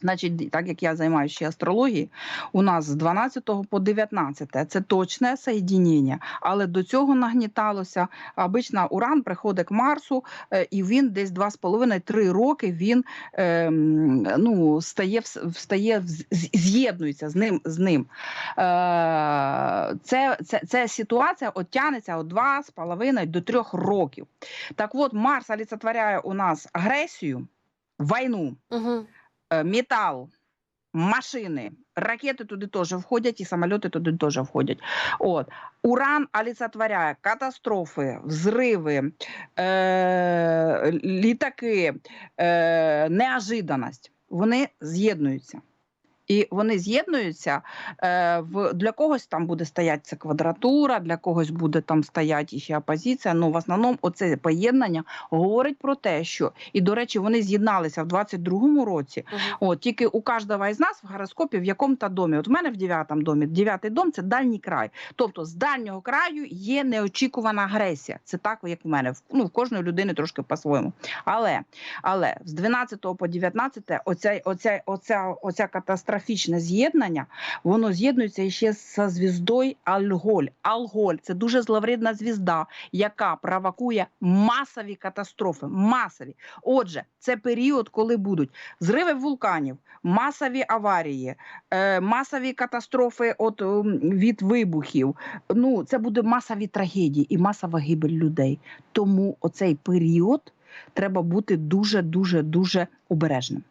Значить, так як я займаюся ще астрологією, у нас з 12 по 19 це точне соєдінення, але до цього нагніталося. Обично Уран приходить к Марсу, е, і він десь 2,5-3 роки він е, ну, стає, встає, з'єднується з ним. З ним. Е, це, це, це ситуація от тягнеться від 2,5 до 3 років. Так от, Марс олицетворяє у нас агресію, війну Угу. Е, метал, машини, ракети туди теж входять, і самоліти туди теж входять. От. Уран олицетворяє катастрофи, взриви, е- літаки, е- неожиданість. Вони з'єднуються. І вони з'єднуються е, в для когось там буде стояти це квадратура, для когось буде там стояти ще опозиція. Ну в основному оце поєднання говорить про те, що і до речі, вони з'єдналися в 22-му році. Угу. От тільки у кожного із нас в гороскопі в якому-то домі. От в мене в 9-му домі, 9-й дом це дальній край. Тобто з дальнього краю є неочікувана агресія. Це так, як в мене. Ну, в кожної людини трошки по-своєму. Але, але з 12 по 19 оця, оця, оця, оця катастрофічне з'єднання, воно з'єднується ще з звіздою Алголь. Алголь це дуже зловредна звізда, яка провокує масові катастрофи. Масові. Отже, це період, коли будуть зриви вулканів, масові аварії, е, масові катастрофи от, ем, від вибухів. Ну, це буде масові трагедії і масова гибель людей. Тому оцей період треба бути дуже, дуже, дуже обережним.